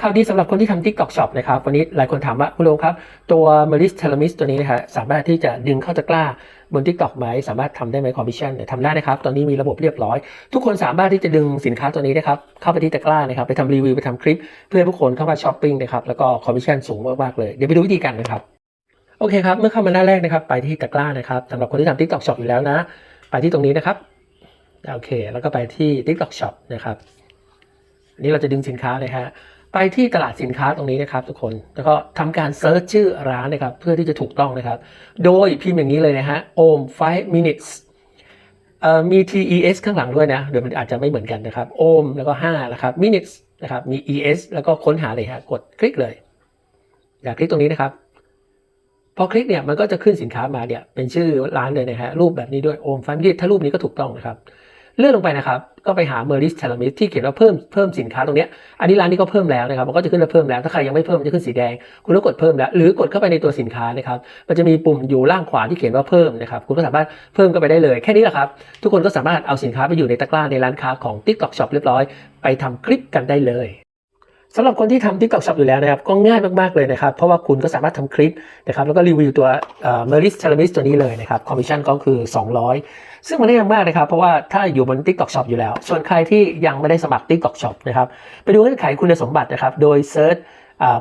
ข่าวดีสำหรับคนที่ทำ TikTok Shop นะครับ วันนี้หลายคนถามว่าคุณโลครับ ตัว m e r i s t e l a m i s ตัวนี้นะฮะสามารถที่จะดึงเข้าตะกร้าบน TikTok ไหมสามารถทำได้ไหมคอมมิชชั่นเนี่ยทำได้นะครับ ตอนนี้มีระบบเรียบร้อย ทุกคนสามารถที่จะดึงสินค้าตัวนี้นะครับเข้าไปที่ตะกร้านะครับไปทำรีวิวไปทำคลิป เพื่อผู้คนเข้ามาช้อปปิ้งนะครับแล้วก็คอมมิชชั่นสูงมากๆเลยเดี๋ยวไปดูวิธีการนะครับโอเคครับเมื่อเข้ามาหน้าแรกนะครับไปที่ตะกร้านะครับสำหรับคนที่ทำ TikTok Shop อยู่แล้วนะ ไปที่ตรงนี้นะครับโอเค แล้วก็ไปที่ TikTok Shop นะครับนนี้เราจะดึงสินค้าเลยฮะ ไปที่ตลาดสินค้าตรงนี้นะครับ ทุกคน แล้วก็ทำการเซิร์ชชื่อร้านนะครับ เพื่อที่จะถูกต้องนะครับ โดยพิมพ์อย่างนี้เลยนะฮะ om 5 minutes เอ่อมี tes ข้างหลังด้วยนะ เดี๋ยวมันอาจจะไม่เหมือนกันนะครับ om แล้วก็5นะครับ minutes นะครับ มี es แล้วก็ค้นหาเลยฮะ กดคลิกเลย อยากคลิกตรงนี้นะครับ พอคลิกเนี่ยมันก็จะขึ้นสินค้ามาเนี่ย เป็นชื่อร้านเลยนะฮะ รูปแบบนี้ด้วยโอมฟาร์มิถ้ารูปนี้ก็ถูกต้องนะครับ เลื่อนลงไปนะครับ ก็ไปหาเมอริสเทลมิสที่เขียนว่าเพิ่มเพิ่มสินค้าตรงเนี้ยอันนี้ร้านนี้ก็เพิ่มแล้วนะครับ มันก็จะขึ้นว่าเพิ่มแล้ว ถ้าใครยังไม่เพิ่มมันจะขึ้นสีแดง คุณก็กดเพิ่มแล้ว หรือกดเข้าไปในตัวสินค้านะครับ มันจะมีปุ่มอยู่ล่างขวาที่เขียนว่าเพิ่มนะครับ คุณก็สามารถเพิ่มก็ไปได้เลย แค่นี้แหละครับ ทุกคนก็สามารถเอาสินค้าไปอยู่ในตะกร้าในร้านค้าของ TikTok Shop เรียบร้อย ไปทำคลิปกันได้เลย สำหรับคนที่ทำทิกตอกช็อปอยู่แล้วนะครับก็ง่ายมากๆเลยนะครับ เพราะว่าคุณก็สามารถทำคลิปนะครับแล้วก็รีวิวตัวเมอริสเทลมิสตัวนี้เลยนะครับคอมมิชชั่นก็คือ 200 ซึ่งมันได้มากนะครับ เพราะว่าถ้าอยู่บน TikTok Shop อยู่แล้ว ส่วนใครที่ยังไม่ได้สมัคร TikTok Shop นะครับไปดูเงื่อนไขคุณสมบัตินะครับโดยเซิร์ช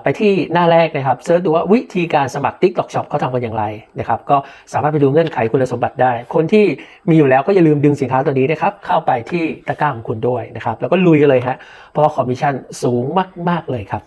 ไปที่หน้าแรกนะครับเซิร์ชดูว่าวิธีการสมัคร TikTok Shop เขาทำกันอย่างไรนะครับก็สามารถไปดูเงื่อนไขคุณสมบัติได้ คนที่มีอยู่แล้วก็อย่าลืมดึงสินค้าตัวนี้นะครับเข้าไปที่ตะกร้าของคุณด้วยนะครับแล้วก็ลุยกันเลยฮะเพราะคอมมิชชั่นสูงมาก ๆเลยครับ